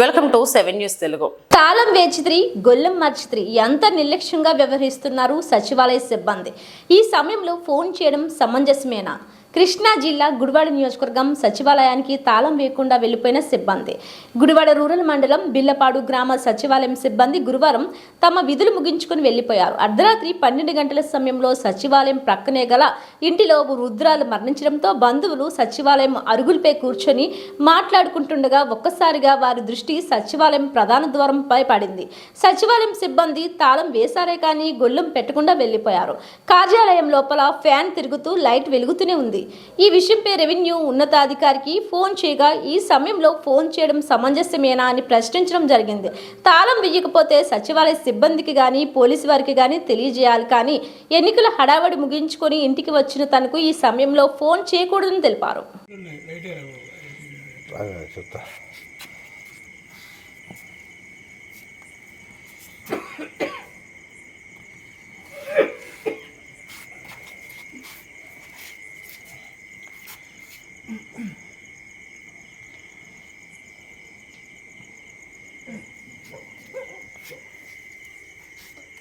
Welcome to seven news Telugu. తాళం వేచిత్రి గొల్లెం మర్చిత్రి ఎంత నిర్లక్ష్యంగా వ్యవహరిస్తున్నారు సచివాలయ సిబ్బంది. ఈ సమయంలో ఫోన్ చేయడం సమంజసమేనా? కృష్ణా జిల్లా గుడివాడ నియోజకవర్గం సచివాలయానికి తాళం వేయకుండా వెళ్ళిపోయిన సిబ్బంది. గుడివాడ రూరల్ మండలం బిల్లపాడు గ్రామ సచివాలయం సిబ్బంది గురువారం తమ విధులు ముగించుకుని వెళ్ళిపోయారు అర్ధరాత్రి పన్నెండు గంటల సమయంలో సచివాలయం ప్రక్కనే గల ఇంటిలో రుద్రాలు మరణించడంతో బంధువులు సచివాలయం అరుగులపై కూర్చొని మాట్లాడుకుంటుండగా ఒక్కసారిగా వారి దృష్టి సచివాలయం ప్రధాన ద్వారంపై పడింది. సచివాలయం సిబ్బంది తాళం వేశారే కానీ గొల్లం పెట్టకుండా వెళ్ళిపోయారు కార్యాలయం లోపల ఫ్యాన్ తిరుగుతూ లైట్ వెలుగుతూనే ఉంది. ఈ విషయంపై రెవెన్యూ ఉన్నతాధికారికి ఫోన్ చేయగా ఈ సమయంలో ఫోన్ చేయడం సమంజసమేనా అని ప్రశ్నించడం జరిగింది. తాళం వేయకపోతే సచివాలయ సిబ్బందికి కానీ పోలీసు వారికి కానీ తెలియజేయాలి కానీ ఎన్నికల హడావడి ముగించుకొని ఇంటికి వచ్చిన తనకు ఈ సమయంలో ఫోన్ చేయకూడదని తెలిపారు.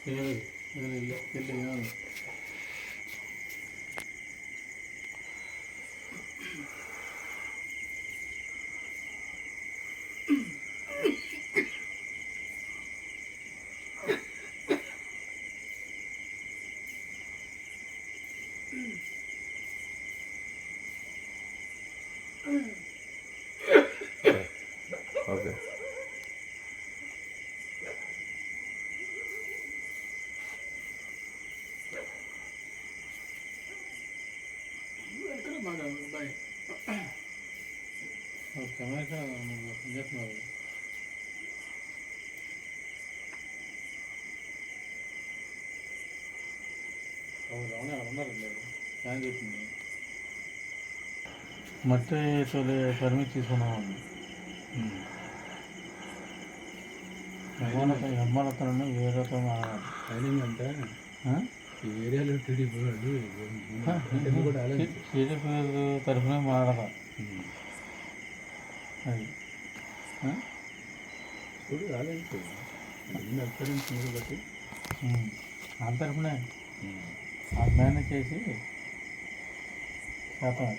ஏழு இதில் இல்லை இல்லையா Okay. అదే చెప్తా ఓకే మట్టి తొలి పర్మిట్ తీసుకున్నామండి ఎమ్మాలతో ఎమ్మాలతో వేరేతో ట్రైనింగ్ అంటే? ఈ ఏరియాలో టీడీపీ వాళ్ళు కూడా టీడీపీ తరఫున మాడదా అది? చూడు రాలేదు ఎన్ని మీరు బట్టి. ఆ తరఫునే. ఆ మేనేజ్ చేసి శాతం